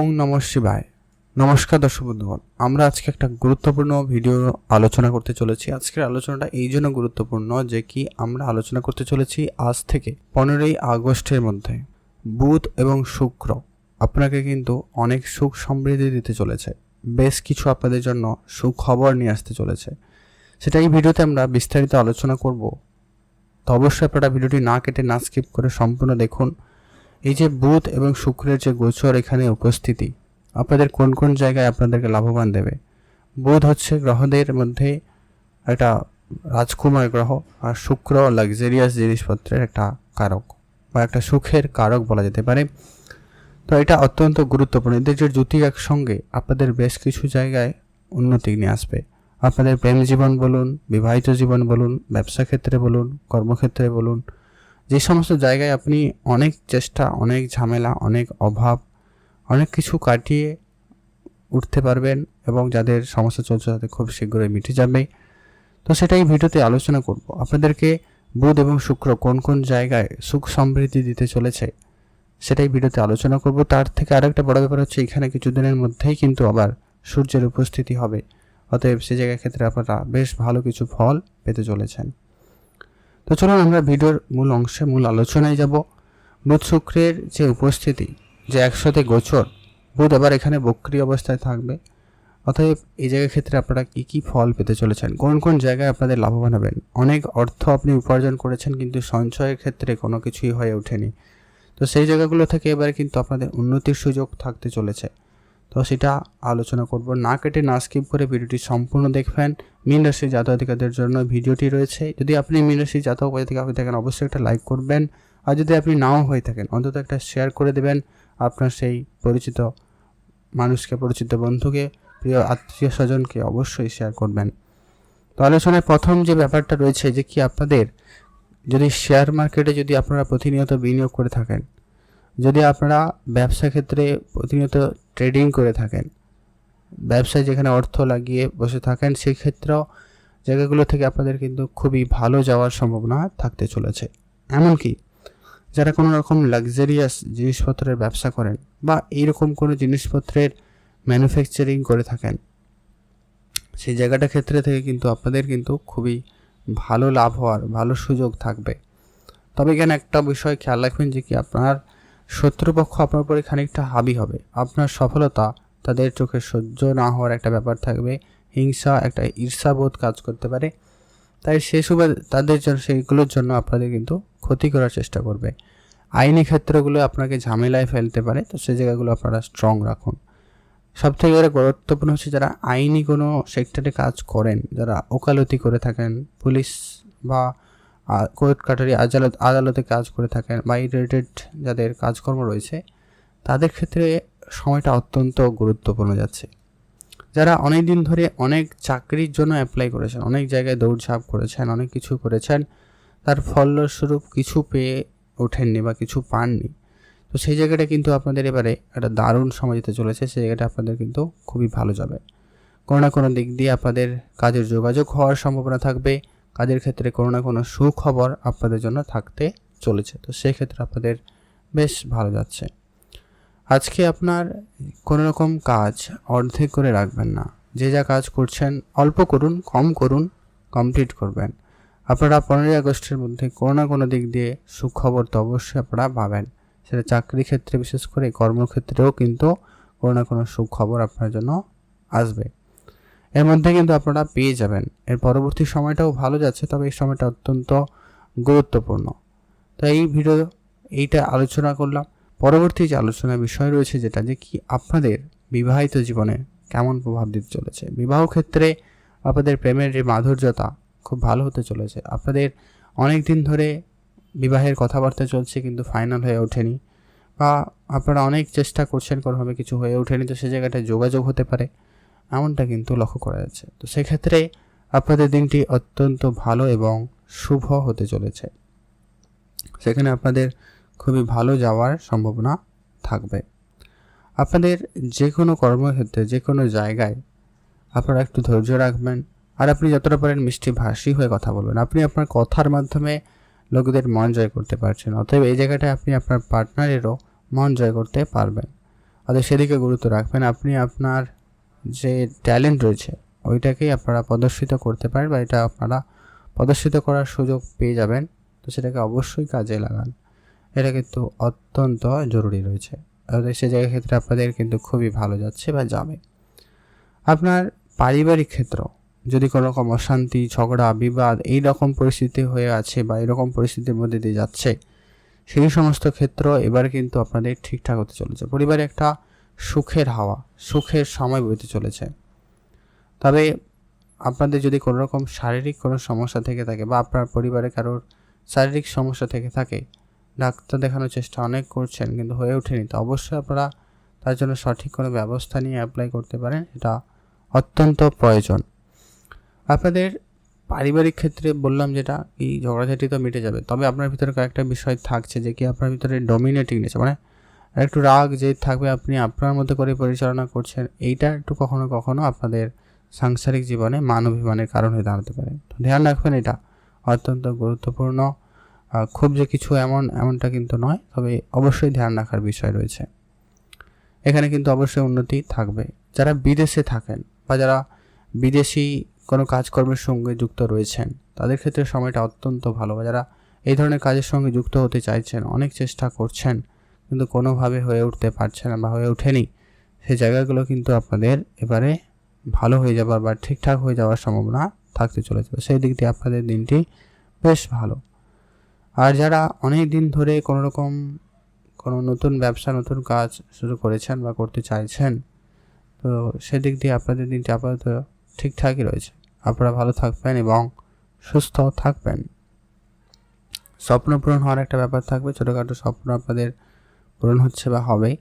ওং নম শিবায়। নমস্কার দর্শক বন্ধুগণ, আমরা আজকে একটা গুরুত্বপূর্ণ ভিডিও আলোচনা করতে চলেছি। আজকের আলোচনাটা এই জন্য গুরুত্বপূর্ণ যে কি আমরা আলোচনা করতে চলেছি আজ থেকে পনেরোই আগস্টের মধ্যে, বুধ এবং শুক্র। আপনাকে কিন্তু অনেক সুখ সমৃদ্ধি দিতে চলেছে। বেশ কিছু আপনাদের জন্য সুখবর নিয়ে আসতে চলেছে। সেটা এই ভিডিওতে আমরা বিস্তারিত আলোচনা করব। তো অবশ্যই আপনারা ভিডিওটি না কেটে না স্কিপ করে সম্পূর্ণ দেখুন। এই যে বুধ এবং শুক্রের যে গোচর এখানে উপস্থিতি, আপনাদের কোন কোন জায়গায় আপনাদেরকে লাভবান দেবে? বুধ হচ্ছে গ্রহদের মধ্যে একটা রাজকুমার গ্রহ আর শুক্র লাক্সারিয়াস জিনিসপত্রের একটা কারক বা একটা সুখের কারক বলা যেতে পারে। তো এটা অত্যন্ত গুরুত্বপূর্ণ। এদের যে জুতি একসঙ্গে আপনাদের বেশ কিছু জায়গায় উন্নতি নিয়ে আসবে। আপনাদের প্রেম জীবন বলুন, বিবাহিত জীবন বলুন, ব্যবসা ক্ষেত্রে বলুন, কর্মক্ষেত্রে বলুন যে সমস্ত জায়গায় আপনি অনেক চেষ্টা, অনেক ঝামেলা, অনেক অভাব, অনেক কিছু কাটিয়ে উঠতে পারবেন এবং যাদের সমস্যা চলছে তাদের খুব শীঘ্রই মিটে যাবে। তো সেটাই ভিডিওতে আলোচনা করব। আপনাদেরকে বুধ এবং শুক্র কোন কোন জায়গায় সুখ সমৃদ্ধি দিতে চলেছে সেটাই ভিডিওতে আলোচনা করব। তার থেকে আরেকটা বড় ব্যাপার হচ্ছে এখানে কিছুদিনের মধ্যেই কিন্তু আবার সূর্যের উপস্থিতি হবে। অতএব সে জায়গার ক্ষেত্রে আপনারা বেশ ভালো কিছু ফল পেতে চলেছেন। তো চলুন আমরা ভিডিওর মূল অংশে, মূল আলোচনায় যাব। বুধ শুক্রের যে উপস্থিতি, যে একসাথে গোচর, বুধ আবার এখানে বক্রি অবস্থায় থাকবে। অতএব এই জায়গার ক্ষেত্রে আপনারা কী কী ফল পেতে চলেছেন? কোন কোন জায়গায় আপনাদের লাভবান হবেন? অনেক অর্থ আপনি উপার্জন করেছেন, কিন্তু সঞ্চয়ের ক্ষেত্রে কোনো কিছুই হয়ে ওঠেনি। তো সেই জায়গাগুলো থেকে এবারে কিন্তু আপনাদের উন্নতির সুযোগ থাকতে চলেছে। তো সেটা আলোচনা করব। না কেটে, না স্কিপ করে ভিডিওটি সম্পূর্ণ দেখবেন। মীন রাশি জাতকাদের জন্য ভিডিওটি রয়েছে। যদি আপনি মীন রাশি জাতক হয়ে থেকে হয়ে থাকেন, অবশ্যই একটা লাইক করবেন। আর যদি আপনি নাও হয়ে থাকেন, অন্তত একটা শেয়ার করে দেবেন আপনার সেই পরিচিত মানুষকে, পরিচিত বন্ধুকে, প্রিয় আত্মীয় স্বজনকে অবশ্যই শেয়ার করবেন। তো আলোচনায় প্রথম যে ব্যাপারটা রয়েছে যে কি আপনাদের যদি শেয়ার মার্কেটে যদি আপনারা প্রতিনিয়ত বিনিয়োগ করে থাকেন যদি আপনারা ব্যবসা ক্ষেত্রে প্রতিনিয়ত ট্রেডিং করে থাকেন, ব্যবসায় যেখানে অর্থ লাগিয়ে বসে থাকেন, সেক্ষেত্রেও জায়গাগুলো থেকে আপনাদের কিন্তু খুবই ভালো যাওয়ার সম্ভাবনা থাকতে চলেছে। এমনকি যারা কোনো রকম লাক্সারিয়াস জিনিসপত্রের ব্যবসা করেন বা এইরকম কোনো জিনিসপত্রের ম্যানুফ্যাকচারিং করে থাকেন, সেই জায়গাটা ক্ষেত্রে থেকে কিন্তু আপনাদের কিন্তু খুবই ভালো লাভ হওয়ার, ভালো সুযোগ থাকবে। তবে এখানে একটা বিষয় খেয়াল রাখবেন যে কি আপনার শত্রুপক্ষ আপনার উপরে খানিকটা হাবি হবে। আপনার সফলতা তাদের চোখে সহ্য না হওয়ার একটা ব্যাপার থাকবে। হিংসা একটা ঈর্ষাবোধ কাজ করতে পারে। তাই সে সুবাদ তাদের জন্য সেইগুলোর জন্য আপনাদের কিন্তু ক্ষতি করার চেষ্টা করবে। আইনি ক্ষেত্রগুলো আপনাকে ঝামেলায় ফেলতে পারে, তো সেই জায়গাগুলো আপনারা স্ট্রং রাখুন। সব থেকে গুরুত্বপূর্ণ হচ্ছে যারা আইনি কোনো সেক্টরে কাজ করেন, যারা ওকালতি করে থাকেন, পুলিশ বা কোর্ট কাটারি আদালত, আদালতে কাজ করে থাকেন বা রিলেটেড যাদের কাজকর্ম রয়েছে, তাদের ক্ষেত্রে সময়টা অত্যন্ত গুরুত্বপূর্ণ যাচ্ছে। যারা অনেক দিন ধরে অনেক চাকরির জন্য অ্যাপ্লাই করেছেন, অনেক জায়গায় দৌড়ঝাঁপ করেছেন, অনেক কিছু করেছেন, তার ফলস্বরূপ কিছু পেয়ে ওঠেননি বা কিছু পাননি, তো সেই জায়গাটা কিন্তু আপনাদের এবারে একটা দারুণ সময় যেতে চলেছে, সেই জায়গাটা আপনাদের কিন্তু খুবই ভালো যাবে। কোনো না কোনো দিক দিয়ে আপনাদের কাজের যোগাযোগ হওয়ার সম্ভাবনা থাকবে কাজের ক্ষেত্রে কোনো না কোনো সুখবর আপনাদের জন্য থাকতে চলেছে। তো সেক্ষেত্রে আপনাদের বেশ ভালো যাচ্ছে। আজকে আপনার কোনো রকম কাজ অর্ধেক করে রাখবেন না। যে যা কাজ করছেন, অল্প করুন, কম করুন, কমপ্লিট করবেন। আপনারা পনেরোই আগস্টের মধ্যে কোনো না কোনো দিক দিয়ে সুখবর তো অবশ্যই আপনারা পাবেন। সেটা চাকরি ক্ষেত্রে বিশেষ করে কর্মক্ষেত্রেও কিন্তু কোনো না কোনো সুখবর আপনার জন্য আসবে। এর মধ্যে কিন্তু আপনারা পেয়ে যাবেন। এর পরবর্তী সময়টাও ভালো যাচ্ছে, তবে এই সময়টা অত্যন্ত গুরুত্বপূর্ণ। তো এই ভিডিও, এইটা আলোচনা করলাম। পরবর্তী যে আলোচনার বিষয় রয়েছে যেটা, যে কি আপনাদের বিবাহিত জীবনে কেমন প্রভাব দিতে চলেছে? বিবাহ ক্ষেত্রে আপনাদের প্রেমের যে মাধুর্যতা খুব ভালো হতে চলেছে। আপনাদের অনেক দিন ধরে বিবাহের কথাবার্তা চলছে, কিন্তু ফাইনাল হয়ে ওঠেনি। বা আপনারা অনেক চেষ্টা করছেন, কোনোভাবে কিছু হয়ে ওঠেনি, তো সে জায়গাটায় যোগাযোগ হতে পারে। এমনটা কিন্তু লক্ষ্য করা যাচ্ছে। তো সেক্ষেত্রে আপনাদের দিনটি অত্যন্ত ভালো এবং শুভ হতে চলেছে। সেখানে আপনাদের খুবই ভালো যাওয়ার সম্ভাবনা থাকবে। আপনাদের যে কোনো কর্মক্ষেত্রে যে কোনো জায়গায় আপনারা একটু ধৈর্য রাখবেন। আর আপনি যতটা পারেন মিষ্টি ভাষী হয়ে কথা বলবেন। আপনি আপনার কথার মাধ্যমে লোকদের মন জয় করতে পারছেন। অতএব এই জায়গাটায় আপনি আপনার পার্টনারেরও মন জয় করতে পারবেন। তাদের সেদিকে গুরুত্ব রাখবেন। আপনি আপনার যে ট্যালেন্ট রয়েছে, ওইটাকেই আপনারা প্রদর্শিত করতে পারেন বা এটা আপনারা প্রদর্শিত করার সুযোগ পেয়ে যাবেন। তো সেটাকে অবশ্যই কাজে লাগান। এটা কিন্তু অত্যন্ত জরুরি রয়েছে। সে জায়গার ক্ষেত্রে আপনাদের কিন্তু খুবই ভালো যাচ্ছে বা যাবে। আপনার পারিবারিক ক্ষেত্র, যদি কোনো রকম অশান্তি, ঝগড়া, বিবাদ এই রকম পরিস্থিতি হয়ে আছে বা এরকম পরিস্থিতির মধ্যে দিয়ে যাচ্ছে, সেই সমস্ত ক্ষেত্র এবার কিন্তু আপনাদের ঠিকঠাক হতে চলেছে। পরিবারে একটা সুখের হাওয়া, সুখের সময় বইতে চলেছে। তবে আপনাদের যদি কোনো রকম শারীরিক কোনো সমস্যা থেকে থাকে বা আপনার পরিবারে কারোর শারীরিক সমস্যা থেকে থাকে, ডাক্তার দেখানোর চেষ্টা অনেক করছেন কিন্তু হয়ে ওঠেনি, তো অবশ্যই আপনারা তার জন্য সঠিক কোনো ব্যবস্থা নিয়ে অ্যাপ্লাই করতে পারেন, এটা অত্যন্ত প্রয়োজন। আপনাদের পারিবারিক ক্ষেত্রে বললাম যেটা এই ঝগড়াঝাটি তো মিটে যাবে, তবে আপনার ভিতরে কয়েকটা বিষয় থাকছে যে কি আপনার ভিতরে ডমিনেটিং নেছে মানে একটু রাগ যে থাকবে আপনি আপনার মধ্যে করে পরিচালনা করছেন, এইটা একটু কখনো কখনো আপনাদের সাংসারিক জীবনে মান অভিমানের কারণ হয়ে দাঁড়াতে পারে। তো ধ্যান রাখবেন এটা অত্যন্ত গুরুত্বপূর্ণ। খুব যে কিছু এমন, এমনটা কিন্তু নয়, তবে অবশ্যই ধ্যান রাখার বিষয় রয়েছে। এখানে কিন্তু অবশ্যই উন্নতি থাকবে। যারা বিদেশে থাকেন বা যারা বিদেশি কোনো কাজকর্মের সঙ্গে যুক্ত রয়েছেন, তাদের ক্ষেত্রে সময়টা অত্যন্ত ভালো। বা যারা এই ধরনের কাজের সঙ্গে যুক্ত হতে চাইছেন, অনেক চেষ্টা করছেন কিন্তু কোনোভাবে হয়ে উঠতে পারছে না বা হয়ে ওঠেনি। সেই জায়গাগুলো কিন্তু আপনাদের এবারে ভালো হয়ে যাবার বা ঠিকঠাক হয়ে যাওয়ার সম্ভাবনা থাকতে চলেছে। সেই দিক দিয়ে আপনাদের দিনটি বেশ ভালো। আর যারা অনেক দিন ধরে কোনো রকম কোনো নতুন ব্যবসা, নতুন কাজ শুরু করেছেন বা করতে চাইছেন, তো সেদিক দিয়ে আপনাদের দিনটি আপাতত ঠিকঠাকই রয়েছে। আপনারা ভালো থাকবেন এবং সুস্থ থাকবেন। স্বপ্ন পূরণ হওয়ার একটা ব্যাপার থাকবে। ছোটোখাটো স্বপ্ন আপনাদের পূরণ হচ্ছে বা হবে।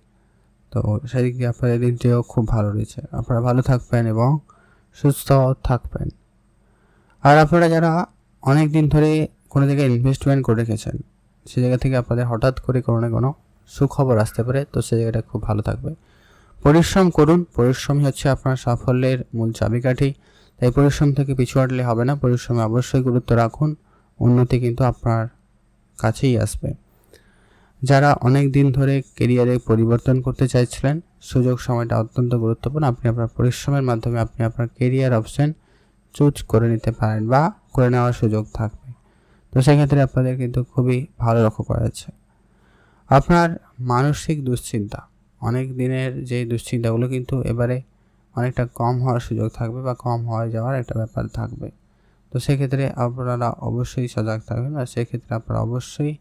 তো সেদিক দিয়ে আপনাদের দিনটিও খুব ভালো রয়েছে। আপনারা ভালো থাকবেন এবং সুস্থ থাকবেন। আর আপনারা যারা অনেক দিন ধরে কোনো জায়গায় ইনভেস্টমেন্ট করে রেখেছেন, সে জায়গা থেকে আপনাদের হঠাৎ করে কোনো না কোনো সুখবর আসতে পারে, তো সে জায়গাটা খুব ভালো থাকবে। পরিশ্রম করুন। পরিশ্রমই হচ্ছে আপনার সাফল্যের মূল চাবিকাঠি। তাই পরিশ্রম থেকে পিছু হাঁটলে হবে না। পরিশ্রমে অবশ্যই গুরুত্ব রাখুন। উন্নতি কিন্তু আপনার কাছেই আসবে। যারা অনেক দিন ধরে কেরিয়ারে পরিবর্তন করতে চাইছিলেন, সুযোগ সময়টা অত্যন্ত গুরুত্বপূর্ণ। আপনি আপনার পরিশ্রমের মাধ্যমে আপনি আপনার কেরিয়ার অপশন চুজ করে নিতে পারেন বা করে নেওয়ার সুযোগ থাকবে। তো সেক্ষেত্রে আপনাদের কিন্তু খুবই ভালো লক্ষ্য করা যাচ্ছে। আপনার মানসিক দুশ্চিন্তা, অনেক দিনের যে দুশ্চিন্তাগুলো কিন্তু এবারে অনেকটা কম হওয়ার সুযোগ থাকবে বা কম হয়ে যাওয়ার একটা ব্যাপার থাকবে। তো সেক্ষেত্রে আপনারা অবশ্যই সজাগ থাকবেন আর সেক্ষেত্রে আপনারা অবশ্যই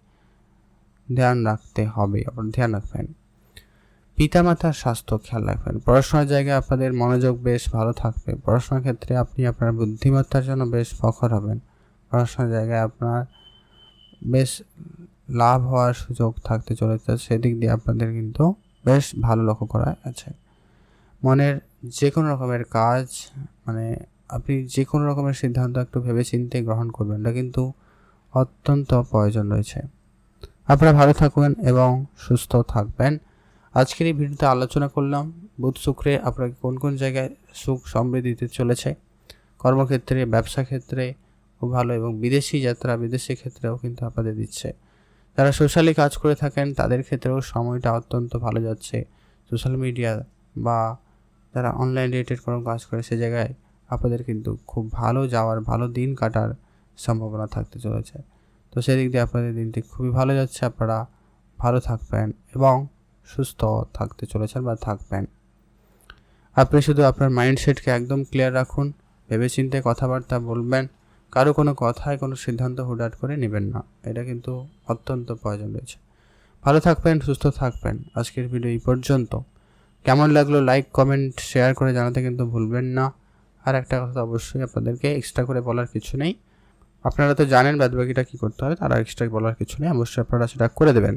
ধ্যান রাখতে হবে আপনার ধ্যান রাখবেন। পিতামাতার স্বাস্থ্য খেয়াল রাখবেন। পড়াশোনার জায়গায় আপনাদের মনোযোগ বেশ ভালো থাকবে। পড়াশোনার ক্ষেত্রে আপনি আপনার বুদ্ধিমত্তার জন্য বেশ প্রখর হবেন। পড়াশোনার জায়গায় আপনার বেশ লাভ হওয়ার সুযোগ থাকতে চলেছে। সেদিক দিয়ে আপনাদের কিন্তু বেশ ভালো লক্ষ্য করা আছে। মনের যে কোনো রকমের কাজ মানে আপনি যে কোনো রকমের সিদ্ধান্ত একটু ভেবে চিনতে গ্রহণ করবেন। এটা কিন্তু অত্যন্ত প্রয়োজন রয়েছে। আপনারা ভালো থাকবেন এবং সুস্থ থাকবেন। আজকের এই ভিডিওতে আলোচনা করলাম বুধ শুক্রে আপনাকে কোন কোন জায়গায় সুখ সমৃদ্ধি দিতে চলেছে? কর্মক্ষেত্রে, ব্যবসা ক্ষেত্রে, খুব ভালো এবং বিদেশি যাত্রা, বিদেশি ক্ষেত্রেও কিন্তু আপনাদের দিচ্ছে। যারা সোশ্যালি কাজ করে থাকেন, তাদের ক্ষেত্রেও সময়টা অত্যন্ত ভালো যাচ্ছে। সোশ্যাল মিডিয়া বা যারা অনলাইন রিলেটেড কোনো কাজ করে, সে জায়গায় আপনাদের কিন্তু খুব ভালো যাওয়ার, ভালো দিন কাটার সম্ভাবনা থাকতে চলেছে। তো সেদিক দিয়ে আপনাদের দিনটি খুবই ভালো যাচ্ছে। আপনারা ভালো থাকবেন এবং সুস্থ থাকতে চলেছেন বা থাকবেন। আপনি শুধু আপনার মাইন্ডসেটকে একদম ক্লিয়ার রাখুন, ভেবেচিন্তে কথাবার্তা বলবেন, কারও কোনো কথায় কোনো সিদ্ধান্ত হুডাট করে নেবেন না। এটা কিন্তু অত্যন্ত প্রয়োজন রয়েছে। ভালো থাকবেন, সুস্থ থাকবেন। আজকের ভিডিও এই পর্যন্ত। কেমন লাগল লাইক কমেন্ট শেয়ার করে জানাতে কিন্তু ভুলবেন না। আর একটা কথা অবশ্যই আপনাদেরকে এক্সট্রা করে বলার কিছু নেই। আপনারা তো জানেন বাদবাকিটা কী করতে হবে তারা এক্সট্রা বলার কিছু নেই, অবশ্যই আপনারা সেটা করে দেবেন।